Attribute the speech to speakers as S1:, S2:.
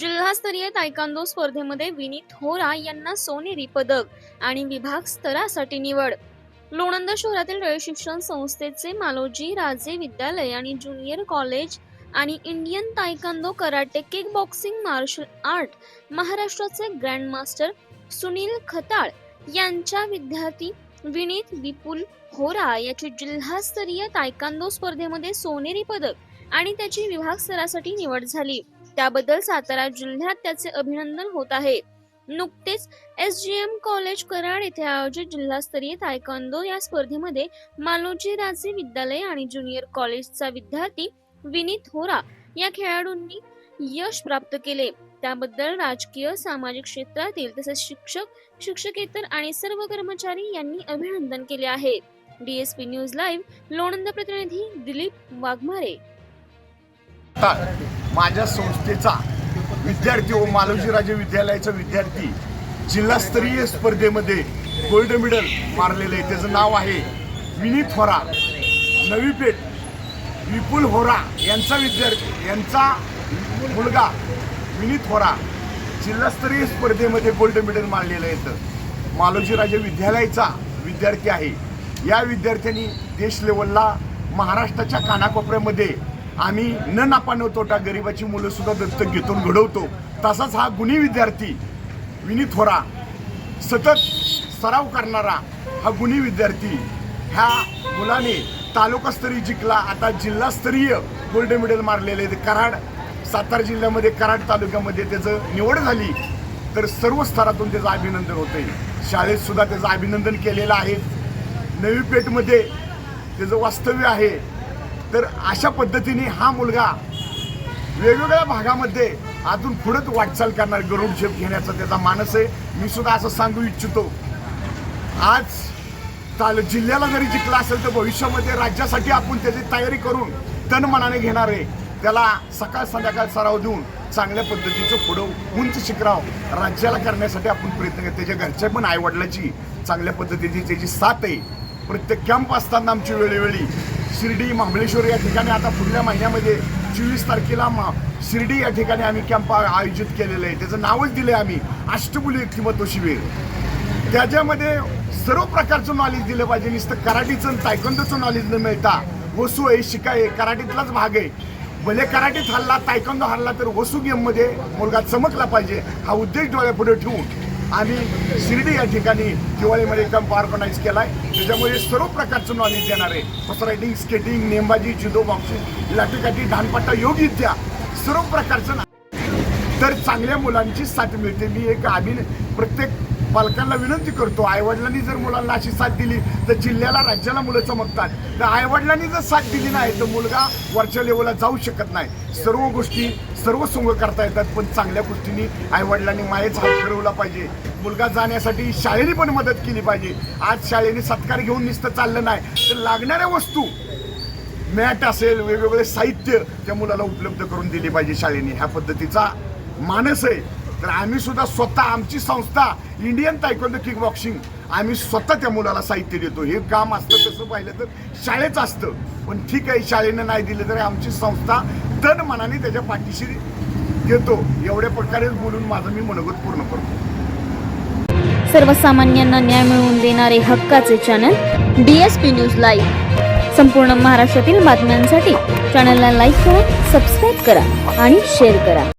S1: जिल्हास्तरीय तायकांदो स्पर्धेमध्ये विनीत होरा यांना सोनेरी पदक आणि विभाग स्तरासाठी निवड. लोणंद शहरातील रयत शिक्षण संस्थेचे मालोजी राजे विद्यालय आणि ज्युनियर कॉलेज आणि Indian taekwondo karate kick boxing martial art महाराष्ट्राचे ग्रँडमास्टर सुनील खताळ यांच्या विद्यार्थी विनीत विपुल होरा याची जिल्हास्तरीय तायकांदो स्पर्धेमध्ये सोनेरी पदक आणि त्याची विभाग स्तरासाठी निवड झाली. त्याबद्दल सातारा जिल्ह्यात त्याचे अभिनंदन होत आहे. नुकतेच S G M college Karad येथे आयोजित जिल्हास्तरीय तायकांदो या स्पर्धेमध्ये मालोजी राजे विद्यालय आणि ज्युनियर कॉलेजचा विद्यार्थी विनीत होरा या खेळाडूंनी यश प्राप्त केले. त्याबद्दल राजकीय सामाजिक क्षेत्रातील तसेच शिक्षक शिक्षकेतर आणि सर्व कर्मचारी यांनी अभिनंदन केले आहे. डीएसपी न्यूज लाईव्ह लोणंद प्रतिनिधी दिलीप वाघमारे.
S2: माझ्या संस्थेचा विद्यार्थी व मालोजीराजे विद्यालयाचा विद्यार्थी जिल्हास्तरीय स्पर्धेमध्ये गोल्ड मेडल मारलेलं आहे. त्याचं नाव आहे विनीत होरा. नवी पेठ विपुल होरा यांचा विद्यार्थी यांचा मुलगा विनीत होरा जिल्हास्तरीय स्पर्धेमध्ये गोल्ड मेडल मारलेलं आहे. मालोजीराजे विद्यालयाचा विद्यार्थी आहे. या विद्यार्थ्यांनी देश लेवलला महाराष्ट्राच्या कानाकोपऱ्यामध्ये आम्ही न नापा न तोटा गरिबाची मुलं सुद्धा दत्तक घेतून घडवतो. तसाच हा गुणी विद्यार्थी विनीत होरा सतत सराव करणारा हा गुन्हे विद्यार्थी ह्या मुलाने तालुकास्तरीय जिंकला. आता जिल्हास्तरीय गोल्ड मेडल मारलेले आहे. कराड सातारा जिल्ह्यामध्ये कराड तालुक्यामध्ये त्याचं निवड झाली. तर सर्व स्तरातून त्याचं अभिनंदन होते शाळेत सुद्धा त्याचं अभिनंदन केलेलं आहे. नवी पेठमध्ये त्याचं वास्तव्य आहे. तर अशा पद्धतीने हा मुलगा वेगवेगळ्या भागामध्ये अजून पुढेच वाटचाल करणार गरुड झेप घेण्याचा त्याचा मानस आहे. मी सुद्धा असं सांगू इच्छितो. आज ताल जिल्ह्याला जरी जिंकला असेल तर भविष्यामध्ये राज्यासाठी आपण त्याची तयारी करून तन मनाने घेणार आहे. त्याला सकाळ संध्याकाळ सराव देऊन चांगल्या पद्धतीचं पुढं उंच शिखराव राज्याला करण्यासाठी आपण प्रयत्न करतो त्याच्या घरच्या पण आईवडिलाची चांगल्या पद्धतीची त्याची साथ आहे. प्रत्येक कॅम्प असताना आमची वेळोवेळी शिर्डी महाबळेश्वर या ठिकाणी आता पुढल्या महिन्यामध्ये चोवीस तारखेला मा शिर्डी या ठिकाणी आम्ही कॅम्प आयोजित केलेलं आहे. त्याचं नावच दिलं आहे आम्ही अष्टमुली व्यक्तिमत्व शिबिर. त्याच्यामध्ये सर्व प्रकारचं नॉलेज दिलं पाहिजे. नुसतं कराटीचं आणि तायकंदोचं नॉलेज न मिळता वसू आहे शिकाय आहे कराटीतलाच भाग आहे. भले कराटीत हल्ला तायकंदो हल्ला तर वसू गेममध्ये मुलगा चमकला पाहिजे. हा उद्देश डोळ्यापुढे ठेवून. आम्ही शिर्डी या ठिकाणी दिवाळीमध्ये कॅम्प ऑर्गनाईज केला आहे त्याच्यामुळे सर्व प्रकारचं नॉलेज देणार आहे. हॉर्स रायडिंग स्केटिंग नेमबाजी जुदो बॉक्सिंग लाठीकाठी धानपट्टा योग सर्व प्रकारचं तर चांगल्या मुलांची साथ मिळते. मी एक आम्ही प्रत्येक पालकांना विनंती करतो आईवडिलांनी जर मुलांना अशी साथ दिली तर जिल्ह्याला राज्याला मुलं चमकतात. तर आईवडिलांनी जर साथ दिली नाही तर मुलगा वरच्या लेवलला जाऊ शकत नाही. सर्व गोष्टी सर्व सोंग करता येतात पण चांगल्या गोष्टींनी आईवडिलांनी मायेच हात फिरवला पाहिजे. मुलगा जाण्यासाठी शाळेने पण मदत केली पाहिजे. आज शाळेने सत्कार घेऊन नुसतं चाललं नाही तर लागणाऱ्या वस्तू मॅट असेल वेगवेगळे साहित्य त्या मुलाला उपलब्ध करून दिले पाहिजे शाळेने. ह्या पद्धतीचा मानस आहे. तर आम्ही सुद्धा स्वतः आमची संस्था इंडियन तायकोंडो किक बॉक्सिंग आम्ही स्वतः त्या मुलाला साहित्य देतो. हे काम असतं तसं पाहिलं तर शाळेचं असतं. पण ठीक आहे शाळेनं नाही दिलं तरी आमची संस्था तन मनाने त्याच्या पाठीशी घेतो एवढ्या प्रकारे बोलून माझं मी मनोगत पूर्ण करतो.
S1: सर्वसामान्यांना न्याय मिळवून देणारे हक्काचे channel D S P news live संपूर्ण महाराष्ट्रातील बातम्यांसाठी चॅनलला लाईक करा सबस्क्राईब करा आणि शेअर करा.